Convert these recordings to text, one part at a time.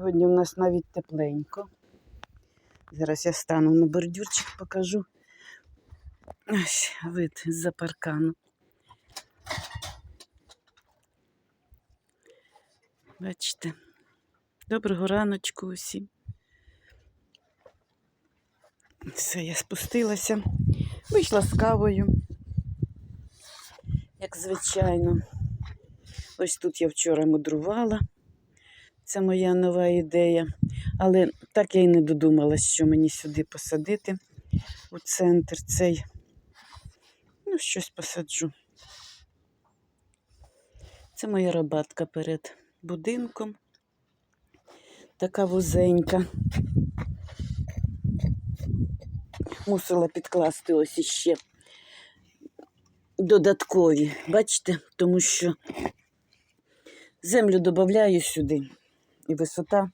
Сьогодні у нас навіть тепленько. Зараз я стану на бордюрчик, покажу. Ось вид з-за паркану. Бачите. Доброго раночку усім. Все, я спустилася. Вийшла з кавою, як звичайно. Ось тут я вчора мудрувала. Це моя нова ідея. Але так я й не додумалась, що мені сюди посадити у центр цей. Ну, щось посаджу. Це моя рабатка перед будинком. Така вузенька. Мусила підкласти ось іще додаткові. Бачите, тому що землю додаю сюди, і висота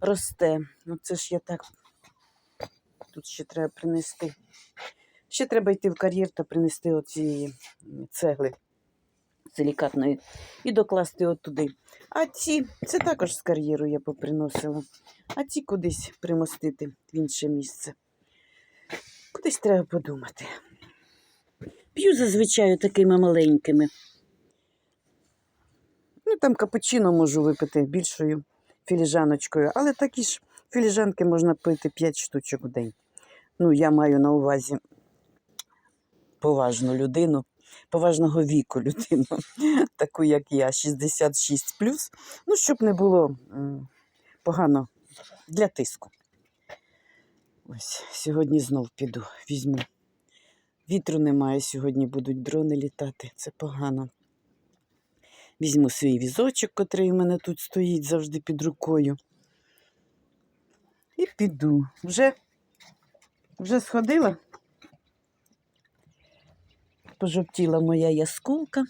росте. Ну це ж я так. Тут ще треба принести. Ще треба йти в кар'єр та принести оці цегли силікатної і докласти от туди. А ці, це також з кар'єру я поприносила. А ці кудись примостити в інше місце. Кудись треба подумати. П'ю зазвичай такими маленькими. Ну, там капучино можу випити більшою філіжаночкою, але такі ж філіжанки можна пити 5 штучок у день. Ну, я маю на увазі поважну людину, поважного віку людину, таку як я, 66 Ну, щоб не було погано для тиску. Ось, сьогодні знов піду, візьму. Вітру немає, сьогодні будуть дрони літати, це погано. Візьму свій візочок, котрий у мене тут стоїть завжди під рукою. І піду. Вже, вже сходила. Пожовтіла моя ясколка,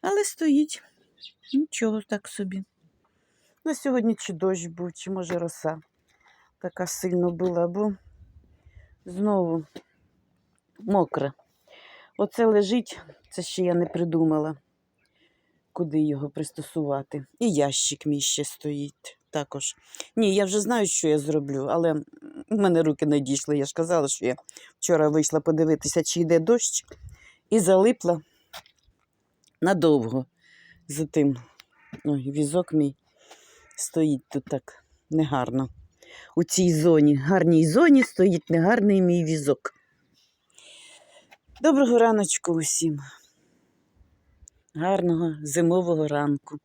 але стоїть. Нічого так собі. На сьогодні чи дощ був, чи може роса така сильно була, бо знову мокра. Оце лежить, це ще я не придумала, куди його пристосувати. І ящик мій ще стоїть також. Ні, я вже знаю, що я зроблю, але в мене руки не дійшли. Я ж казала, що я вчора вийшла подивитися, чи йде дощ, і залипла надовго за тим. Ой, візок мій стоїть тут так негарно. У цій зоні, гарній зоні стоїть негарний мій візок. Доброго раночку усім. Гарного зимового ранку.